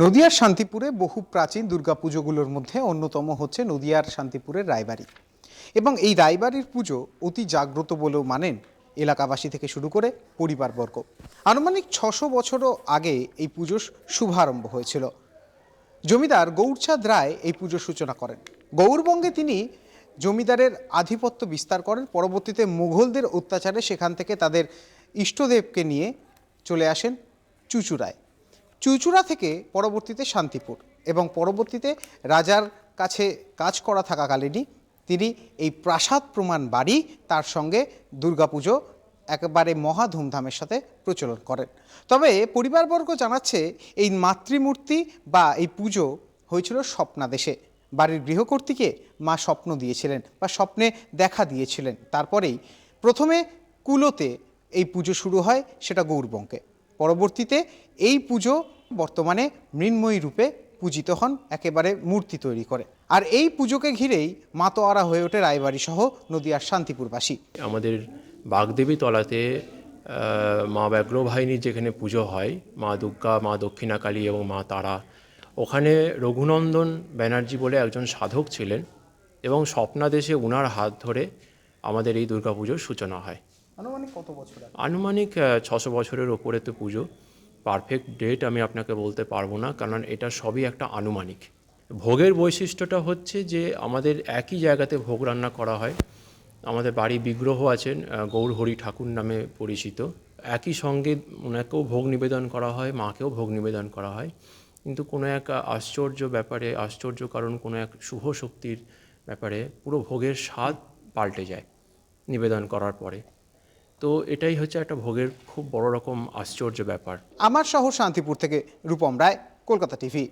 নদিয়ার শান্তিপুরে বহু প্রাচীন দুর্গাপুজোগুলোর মধ্যে অন্যতম হচ্ছে নদিয়ার শান্তিপুরের রায়বাড়ি। এবং এই রায়বাড়ির পুজো অতি জাগ্রত বলেও মানেন এলাকাবাসী থেকে শুরু করে পরিবারবর্গ। আনুমানিক ছশো বছরও আগে এই পুজোর শুভারম্ভ হয়েছিল। জমিদার গৌরচাঁদ রায় এই পুজোর সূচনা করেন। গৌরবঙ্গে তিনি জমিদারের আধিপত্য বিস্তার করেন। পরবর্তীতে মুঘলদের অত্যাচারে সেখান থেকে তাদের ইষ্টদেবকে নিয়ে চলে আসেন চুচুড়ায় চুচুড়া থেকে পরবর্তীতে শান্তিপুর এবং পরবর্তীতে রাজার কাছে কাজ করা থাকাকালীনই তিনি এই প্রাসাদ প্রমাণ বাড়ি তার সঙ্গে দুর্গাপুজো একেবারে মহা ধুমধামের সাথে প্রচলন করেন। তবে পরিবারবর্গ জানাচ্ছে এই মাতৃমূর্তি বা এই পুজো হয়েছিল স্বপ্নাদেশে বাড়ির গৃহকর্তীকে মা স্বপ্ন দিয়েছিলেন বা স্বপ্নে দেখা দিয়েছিলেন। তারপরেই প্রথমে কুলোতে এই পুজো শুরু হয়, সেটা গৌরবঙ্কে পরবর্তীতে এই পুজো বর্তমানে মৃন্ময়ী রূপে পূজিত হন, একেবারে মূর্তি তৈরি করে। আর এই পুজোকে ঘিরেই মাতোয়ারা হয়ে ওঠে রায়বাড়ি সহ নদিয়ার শান্তিপুরবাসী। আমাদের বাগদেবী তলাতে মা ব্যাঘ্রবাহিনীর যেখানে পুজো হয়, মা দুর্গা, মা দক্ষিণাকালী এবং মা তারা, ওখানে রঘুনন্দন ব্যানার্জি বলে একজন সাধক ছিলেন এবং স্বপ্নাদেশে উনার হাত ধরে আমাদের এই দুর্গাপুজোর সূচনা হয়। আনুমানিক কত বছর আনুমানিক ছশো বছরের ওপরে তো পুজো। পারফেক্ট ডেট আমি আপনাকে বলতে পারব না, কারণ এটা সবই একটা আনুমানিক। ভোগের বৈশিষ্ট্যটা হচ্ছে যে আমাদের একই জায়গাতে ভোগ রান্না করা হয়। আমাদের বাড়ি বিগ্রহ আছেন গৌরহরি ঠাকুর নামে পরিচিত। একই সঙ্গে ওনাকেও ভোগ নিবেদন করা হয়, মাকেও ভোগ নিবেদন করা হয়। কিন্তু কোনো এক আশ্চর্য ব্যাপারে, আশ্চর্য কারণ, কোনো এক শুভ শক্তির ব্যাপারে পুরো ভোগের স্বাদ পাল্টে যায় নিবেদন করার পরে। তো এটাই হচ্ছে একটা ভোগের খুব বড় রকম আশ্চর্য ব্যাপার। আমার শহর শান্তিপুর থেকে রূপম রায়, কলকাতা টিভি।